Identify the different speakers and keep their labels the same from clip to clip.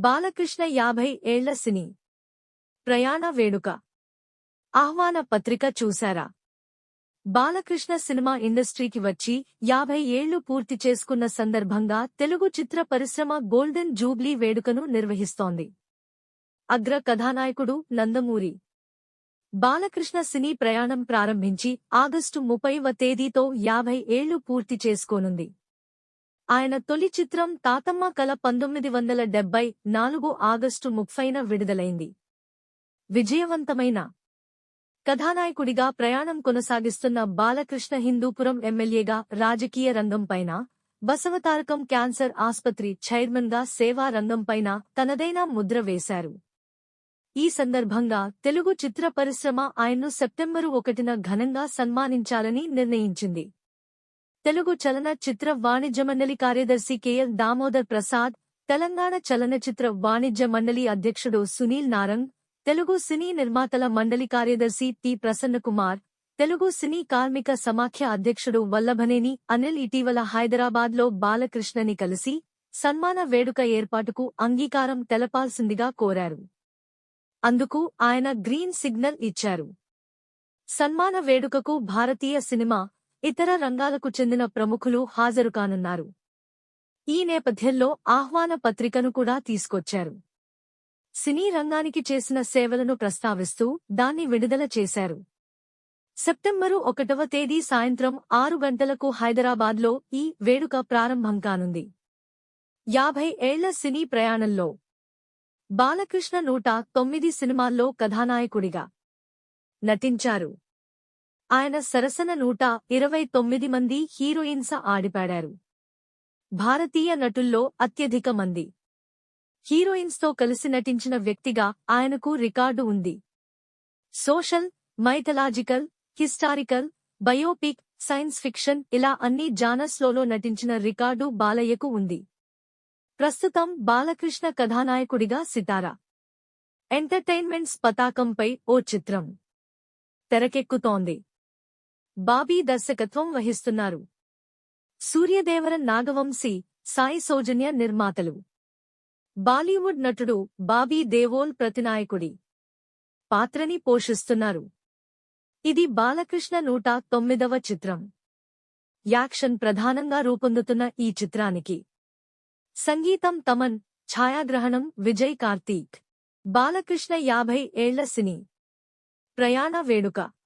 Speaker 1: బాలకృష్ణ యాభై ఏళ్ళ సినీ ప్రయాణ వేడుక. ఆహ్వాన పత్రిక చూశారా? బాలకృష్ణ సినిమా ఇండస్ట్రీకి వచ్చి యాభై ఏళ్ళు పూర్తి చేసుకున్న సందర్భంగా తెలుగు చిత్ర పరిశ్రమ గోల్డెన్ జూబ్లీ వేడుకను నిర్వహిస్తోంది. అగ్ర కథానాయకుడు నందమూరి. బాలకృష్ణ సినీ ప్రయాణం ప్రారంభించి ఆగస్టు ముప్పైవ తేదీతో యాభై ఏళ్ళు పూర్తి చేసుకోనుంది. ఆయన తొలి చిత్రం తాతమ్మ కల పంతొమ్మిది వందల డెబ్బై నాలుగు ఆగస్టు ముప్పైన విడుదలైంది. విజయవంతమైన కథానాయకుడిగా ప్రయాణం కొనసాగిస్తున్న బాలకృష్ణ హిందూపురం ఎమ్మెల్యేగా రాజకీయ రంగంపైన బసవతారకం క్యాన్సర్ ఆస్పత్రి చైర్మన్గా సేవా రంగంపైన తనదైన ముద్ర వేశారు. ఈ సందర్భంగా తెలుగు చిత్ర పరిశ్రమ ఆయన్ను సెప్టెంబరు ఒకటిన ఘనంగా సన్మానించాలని నిర్ణయించింది. తెలుగు చలన చిత్ర వాణిజ్య మండలి కార్యదర్శి కెఎల్ దామోదర్ ప్రసాద్ తెలంగాణ చలనచిత్ర వాణిజ్య మండలి అధ్యక్షుడు సునీల్ నారంగ్ తెలుగు సినీ నిర్మాతల మండలి కార్యదర్శి టి ప్రసన్నకుమార్ తెలుగు సినీ కార్మిక సమాఖ్య అధ్యక్షుడు వల్లభనేని అనిల్ ఇటీవల హైదరాబాద్లో బాలకృష్ణని కలిసి సన్మాన వేడుక ఏర్పాటుకు అంగీకారం తెలపాల్సిందిగా కోరారు. అందుకు ఆయన గ్రీన్ సిగ్నల్ ఇచ్చారు. సన్మాన వేడుకకు భారతీయ సినిమా ఇతర రంగాలకు చెందిన ప్రముఖులు హాజరుకానున్నారు. ఈ నేపథ్యంలో ఆహ్వాన పత్రికను కూడా తీసుకొచ్చారు. సినీ రంగానికి చేసిన సేవలను ప్రస్తావిస్తూ దాన్ని విడుదల చేశారు. సెప్టెంబరు ఒకటవ తేదీ సాయంత్రం ఆరు గంటలకు హైదరాబాద్లో ఈ వేడుక ప్రారంభం కానుంది. యాభై ఏళ్ళ సినీ ప్రయాణంలో బాలకృష్ణ నూట తొమ్మిది సినిమాల్లో కథానాయకుడిగా నటించారు. ఆయన సరసన నూట ఇరవై తొమ్మిది మంది హీరోయిన్స్ ఆడిపాడారు. భారతీయ నటుల్లో అత్యధిక మంది. హీరోయిన్స్తో కలిసి నటించిన వ్యక్తిగా ఆయనకు రికార్డు ఉంది. Social mythological historical biopic science fiction ఇలా అన్ని జానస్లోలో నటించిన రికార్డు బాలయ్యకు ఉంది. ప్రస్తుతం బాలకృష్ణ కథానాయకుడిగా సితారా. ఎంటర్టైన్మెంట్స్ పతాకంపై ఓ చిత్రం తెరకెక్కుతోంది. బాబీ దర్శకత్వం వహిస్తున్నారు. సూర్యదేవరన్ నాగవంశీ సాయి సౌజన్య నిర్మాతలు. బాలీవుడ్ నటుడు బాబీ దేవోల్ ప్రతినాయకుడి పాత్రని పోషిస్తున్నారు. ఇది బాలకృష్ణ నూట తొమ్మిదవ చిత్రం. యాక్షన్ ప్రధానంగా రూపొందుతున్న ఈ చిత్రానికి. సంగీతం తమన్ ఛాయాగ్రహణం విజయ్ కార్తీక్. బాలకృష్ణ యాభై ఏళ్ళ సినీ. ప్రయాణ వేడుక.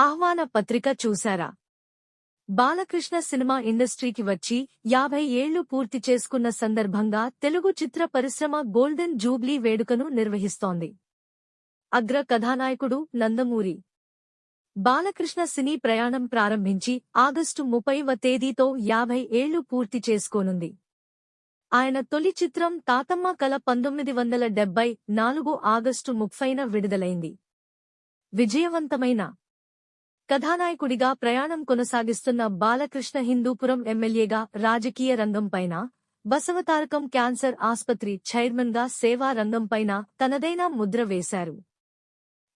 Speaker 1: ఆహ్వాన పత్రిక చూశారా? బాలకృష్ణ సినిమా ఇండస్ట్రీకి వచ్చి యాభై ఏళ్ళు పూర్తి చేసుకున్న సందర్భంగా తెలుగు చిత్ర పరిశ్రమ గోల్డెన్ జూబ్లీ వేడుకను నిర్వహిస్తోంది. అగ్ర కథానాయకుడు నందమూరి. బాలకృష్ణ సినీ ప్రయాణం ప్రారంభించి ఆగస్టు ముప్పైవ తేదీతో యాభై ఏళ్ళు పూర్తి చేసుకోనుంది. ఆయన తొలి చిత్రం తాతమ్మ కల పంతొమ్మిది వందల డెబ్బై నాలుగు ఆగస్టు ముప్పైన విడుదలైంది. విజయవంతమైన కథానాయకుడిగా ప్రయాణం కొనసాగిస్తున్న బాలకృష్ణ హిందూపురం ఎమ్మెల్యేగా రాజకీయ రంగంపైన బసవతారకం క్యాన్సర్ ఆస్పత్రి చైర్మన్గా సేవా రంగంపైన తనదైన ముద్ర వేశారు.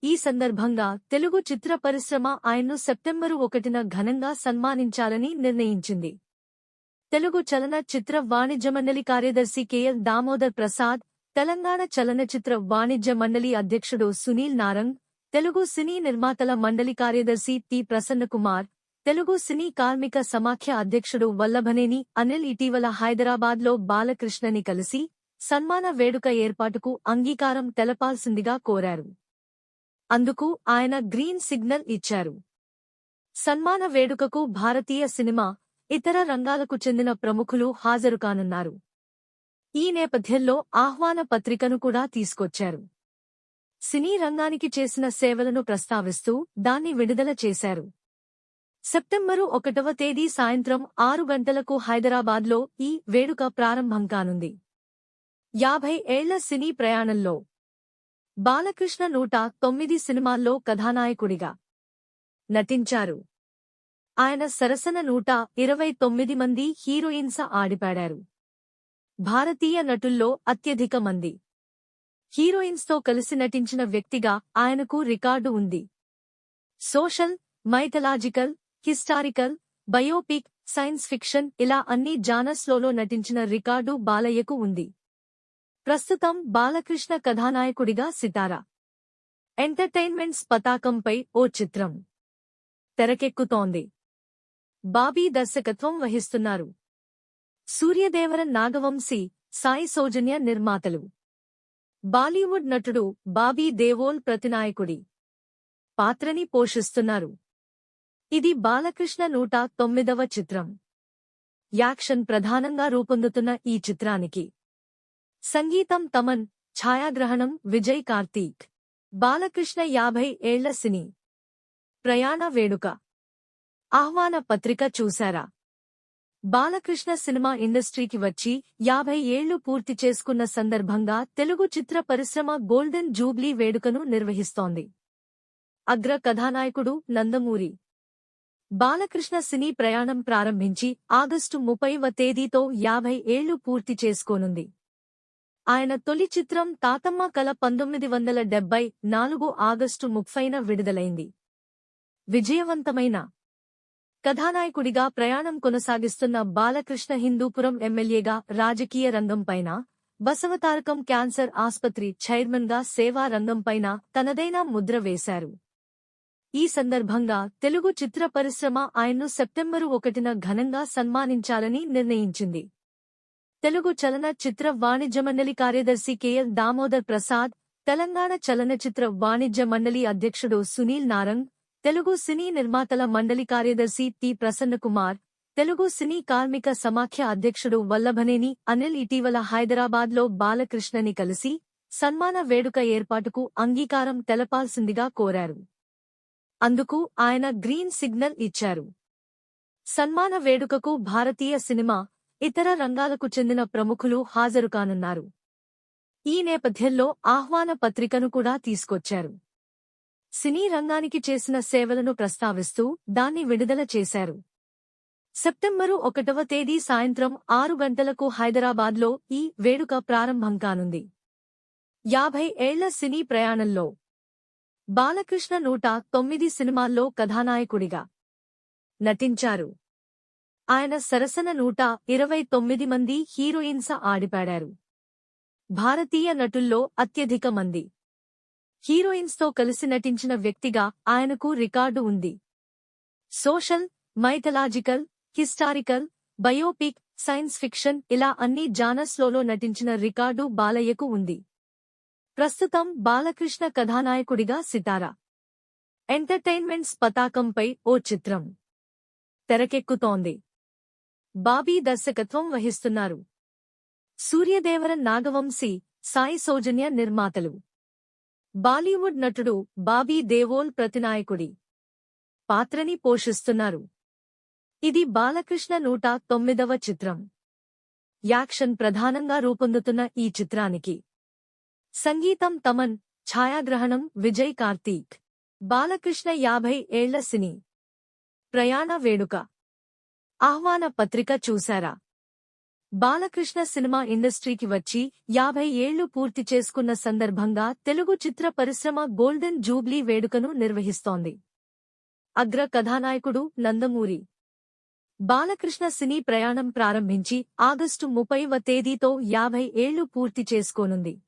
Speaker 1: ఈ సందర్భంగా తెలుగు చిత్ర పరిశ్రమ ఆయన్ను సెప్టెంబరు ఒకటిన ఘనంగా సన్మానించాలని నిర్ణయించింది. తెలుగు చలన చిత్ర వాణిజ్య మండలి కార్యదర్శి కెఎల్ దామోదర్ ప్రసాద్ తెలంగాణ చలనచిత్ర వాణిజ్య మండలి అధ్యక్షుడు సునీల్ నారంగ్ తెలుగు సినీ నిర్మాతల మండలి కార్యదర్శి టి. ప్రసన్నకుమార్ తెలుగు సినీ కార్మిక సమాఖ్య అధ్యక్షుడు వల్లభనేని అనిల్ ఇటీవల హైదరాబాద్లో బాలకృష్ణని కలిసి సన్మాన వేడుక ఏర్పాటుకు అంగీకారం తెలపాల్సిందిగా కోరారు. అందుకు ఆయన గ్రీన్ సిగ్నల్ ఇచ్చారు. సన్మాన వేడుకకు భారతీయ సినిమా ఇతర రంగాలకు చెందిన ప్రముఖులు హాజరుకానున్నారు. ఈ నేపథ్యంలో ఆహ్వాన పత్రికను కూడా తీసుకొచ్చారు. సినీ రంగానికి చేసిన సేవలను ప్రస్తావిస్తూ దాన్ని విడుదల చేశారు. సెప్టెంబరు ఒకటవ తేదీ సాయంత్రం ఆరు గంటలకు హైదరాబాద్లో ఈ వేడుక ప్రారంభం కానుంది. యాభై ఏళ్ళ సినీ ప్రయాణంలో బాలకృష్ణ నూట తొమ్మిది సినిమాల్లో కథానాయకుడిగా నటించారు. ఆయన సరసన నూట ఇరవై తొమ్మిది మంది హీరోయిన్స్ ఆడిపాడారు. భారతీయ నటుల్లో అత్యధిక మంది. హీరోయిన్స్తో కలిసి నటించిన వ్యక్తిగా ఆయనకు రికార్డు ఉంది. Social mythological historical biopic science fiction ఇలా అన్ని జానస్లోలో నటించిన రికార్డు బాలయ్యకు ఉంది. ప్రస్తుతం బాలకృష్ణ కథానాయకుడిగా సితారా. ఎంటర్టైన్మెంట్స్ పతాకంపై ఓ చిత్రం తెరకెక్కుతోంది. బాబీ దర్శకత్వం వహిస్తున్నారు. సూర్యదేవరన్ నాగవంశీ సాయి సౌజన్య నిర్మాతలు. బాలీవుడ్ నటుడు బాబీ దేవోల్ ప్రతినాయకుడి పాత్రని పోషిస్తున్నారు. ఇది బాలకృష్ణ నూట తొమ్మిదవ చిత్రం. యాక్షన్ ప్రధానంగా రూపొందుతున్న ఈ చిత్రానికి. సంగీతం తమన్ ఛాయాగ్రహణం విజయ్ కార్తీక్. బాలకృష్ణ యాభై ఏళ్ళ సినీ ప్రయాణ వేడుక. ఆహ్వాన పత్రిక చూశారా? బాలకృష్ణ సినిమా ఇండస్ట్రీకి వచ్చి యాభై ఏళ్ళు పూర్తి చేసుకున్న సందర్భంగా తెలుగు చిత్ర పరిశ్రమ గోల్డెన్ జూబ్లీ వేడుకను నిర్వహిస్తోంది. అగ్ర కథానాయకుడు నందమూరి. బాలకృష్ణ సినీ ప్రయాణం ప్రారంభించి ఆగస్టు ముప్పైవ తేదీతో యాభై ఏళ్ళు పూర్తి చేసుకోనుంది. ఆయన తొలి చిత్రం తాతమ్మ కల పంతొమ్మిది వందల డెబ్బై నాలుగు ఆగస్టు ముప్పైన విడుదలైంది. విజయవంతమైన కథానాయకుడిగా ప్రయాణం కొనసాగిస్తున్న బాలకృష్ణ హిందూపురం ఎమ్మెల్యేగా రాజకీయ రంగంపైన బసవతారకం క్యాన్సర్ ఆస్పత్రి చైర్మన్గా సేవా రంగంపైన తనదైన ముద్ర వేశారు. ఈ సందర్భంగా తెలుగు చిత్ర పరిశ్రమ ఆయన్ను సెప్టెంబరు ఒకటిన ఘనంగా సన్మానించాలని నిర్ణయించింది. తెలుగు చలన చిత్ర వాణిజ్య మండలి కార్యదర్శి కెఎల్ దామోదర్ ప్రసాద్ తెలంగాణ చలనచిత్ర వాణిజ్య మండలి అధ్యక్షుడు సునీల్ నారంగ్ తెలుగు సినీ నిర్మాతల మండలి కార్యదర్శి టి. ప్రసన్నకుమార్ తెలుగు సినీ కార్మిక సమాఖ్య అధ్యక్షుడు వల్లభనేని అనిల్ ఇటీవల హైదరాబాద్లో బాలకృష్ణని కలిసి సన్మాన వేడుక ఏర్పాటుకు అంగీకారం తెలపాల్సిందిగా కోరారు. అందుకు ఆయన గ్రీన్ సిగ్నల్ ఇచ్చారు. సన్మాన వేడుకకు భారతీయ సినిమా ఇతర రంగాలకు చెందిన ప్రముఖులు హాజరుకానున్నారు. ఈ నేపథ్యంలో ఆహ్వాన పత్రికను కూడా తీసుకొచ్చారు. సినీ రంగానికి చేసిన సేవలను ప్రస్తావిస్తూ దాన్ని విడుదల చేశారు. సెప్టెంబరు ఒకటవ తేదీ సాయంత్రం ఆరు గంటలకు హైదరాబాద్లో ఈ వేడుక ప్రారంభం కానుంది. యాభై ఏళ్ళ సినీ ప్రయాణంలో బాలకృష్ణ నూట తొమ్మిది సినిమాల్లో కథానాయకుడిగా నటించారు. ఆయన సరసన నూట ఇరవై తొమ్మిది మంది హీరోయిన్స్ ఆడిపాడారు. భారతీయ నటుల్లో అత్యధిక మంది హీరోయిన్స్తో కలిసి నటించిన వ్యక్తిగా ఆయనకు రికార్డు ఉంది. Social mythological historical biopic science fiction ఇలా అన్ని జానస్లోలో నటించిన రికార్డు బాలయ్యకు ఉంది. ప్రస్తుతం బాలకృష్ణ కథానాయకుడిగా సితారా. ఎంటర్టైన్మెంట్స్ పతాకంపై ఓ చిత్రం తెరకెక్కుతోంది. బాబీ దర్శకత్వం వహిస్తున్నారు. సూర్యదేవరన్ నాగవంశీ సాయి సౌజన్య నిర్మాతలు. బాలీవుడ్ నటుడు బాబీ దేవోల్ ప్రతినాయకుడి పాత్రని పోషిస్తున్నారు. ఇది బాలకృష్ణ నూట తొమ్మిదవ చిత్రం. యాక్షన్ ప్రధానంగా రూపొందుతున్న ఈ చిత్రానికి. సంగీతం తమన్ ఛాయాగ్రహణం విజయ్ కార్తీక్. బాలకృష్ణ యాభై ఏళ్ళ సినీ ప్రయాణ వేడుక. ఆహ్వాన పత్రిక చూశారా? బాలకృష్ణ సినిమా ఇండస్ట్రీకి వచ్చి యాభై ఏళ్ళు పూర్తి చేసుకున్న సందర్భంగా తెలుగు చిత్ర పరిశ్రమ గోల్డెన్ జూబ్లీ వేడుకను నిర్వహిస్తోంది. అగ్ర కథానాయకుడు నందమూరి. బాలకృష్ణ సినీ ప్రయాణం ప్రారంభించి ఆగస్టు ముప్పైవ తేదీతో యాభై ఏళ్ళు పూర్తి చేసుకోనుంది.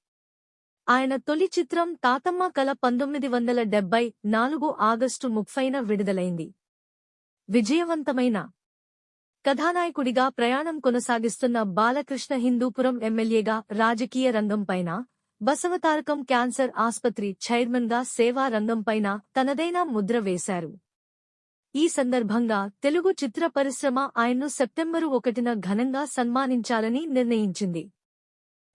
Speaker 1: ఆయన తొలి చిత్రం తాతమ్మ కల పంతొమ్మిది వందల డెబ్బై నాలుగు ఆగస్టు ముప్పైన విడుదలైంది. విజయవంతమైన కథానాయకుడిగా ప్రయాణం కొనసాగిస్తున్న బాలకృష్ణ హిందూపురం ఎమ్మెల్యేగా రాజకీయ రంగంపైన బసవతారకం క్యాన్సర్ ఆస్పత్రి చైర్మన్గా సేవా రంగంపైన తనదైన ముద్ర వేశారు. ఈ సందర్భంగా తెలుగు చిత్ర పరిశ్రమ ఆయన్ను సెప్టెంబరు ఒకటిన ఘనంగా సన్మానించాలని నిర్ణయించింది.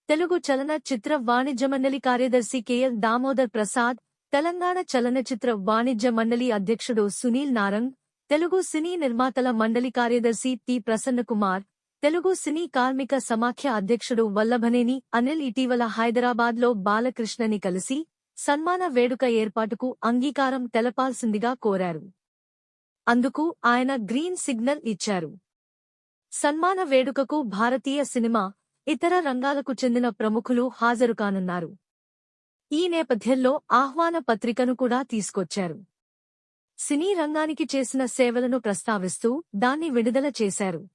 Speaker 1: తెలుగు చలన చిత్ర వాణిజ్య మండలి కార్యదర్శి కెఎల్ దామోదర్ ప్రసాద్ తెలంగాణ చలనచిత్ర వాణిజ్య మండలి అధ్యక్షుడు సునీల్ నారంగ్ తెలుగు సినీ నిర్మాతల మండలి కార్యదర్శి టి. ప్రసన్నకుమార్ తెలుగు సినీ కార్మిక సమాఖ్య అధ్యక్షుడు వల్లభనేని అనిల్ ఇటీవల హైదరాబాద్లో బాలకృష్ణని కలిసి సన్మాన వేడుక ఏర్పాటుకు అంగీకారం తెలపాల్సిందిగా కోరారు. అందుకు ఆయన గ్రీన్ సిగ్నల్ ఇచ్చారు. సన్మాన వేడుకకు భారతీయ సినిమా ఇతర రంగాలకు చెందిన ప్రముఖులు హాజరుకానున్నారు. ఈ నేపథ్యంలో ఆహ్వాన పత్రికను కూడా తీసుకొచ్చారు. సినీ రంగానికి చేసిన సేవలను ప్రస్తావిస్తూ దాన్ని విడుదల చేశారు.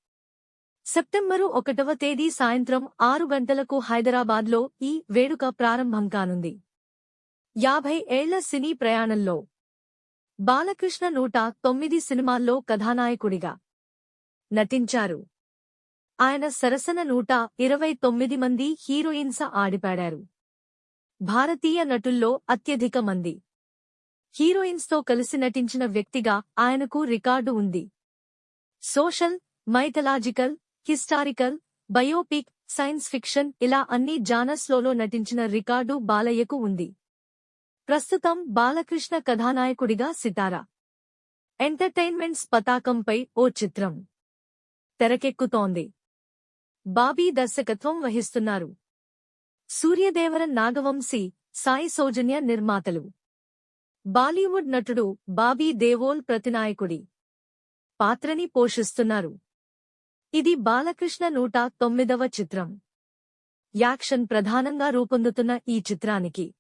Speaker 1: సెప్టెంబరు ఒకటవ తేదీ సాయంత్రం ఆరు గంటలకు హైదరాబాద్లో ఈ వేడుక ప్రారంభం కానుంది. యాభై ఏళ్ళ సినీ ప్రయాణంలో బాలకృష్ణ నూట తొమ్మిది సినిమాల్లో కథానాయకుడిగా నటించారు. ఆయన సరసన నూట ఇరవై తొమ్మిది మంది హీరోయిన్స్ ఆడిపాడారు. భారతీయ నటుల్లో అత్యధిక మంది. హీరోయిన్స్తో కలిసి నటించిన వ్యక్తిగా ఆయనకు రికార్డు ఉంది. Social mythological historical biopic science fiction ఇలా అన్ని జానస్లోలో నటించిన రికార్డు బాలయ్యకు ఉంది. ప్రస్తుతం బాలకృష్ణ కథానాయకుడిగా సితారా. ఎంటర్టైన్మెంట్స్ పతాకంపై ఓ చిత్రం తెరకెక్కుతోంది. బాబీ దర్శకత్వం వహిస్తున్నారు. సూర్యదేవరన్ నాగవంశీ సాయి సౌజన్య నిర్మాతలు. బాలీవుడ్ నటుడు బాబీ దేవోల్ ప్రతినాయకుడి పాత్రని పోషిస్తున్నారు. ఇది బాలకృష్ణ నూట తొమ్మిదవ చిత్రం. యాక్షన్ ప్రధానంగా రూపొందుతున్న ఈ చిత్రానికి.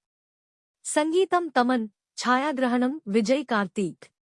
Speaker 1: సంగీతం తమన్ ఛాయాగ్రహణం విజయ్ కార్తీక్.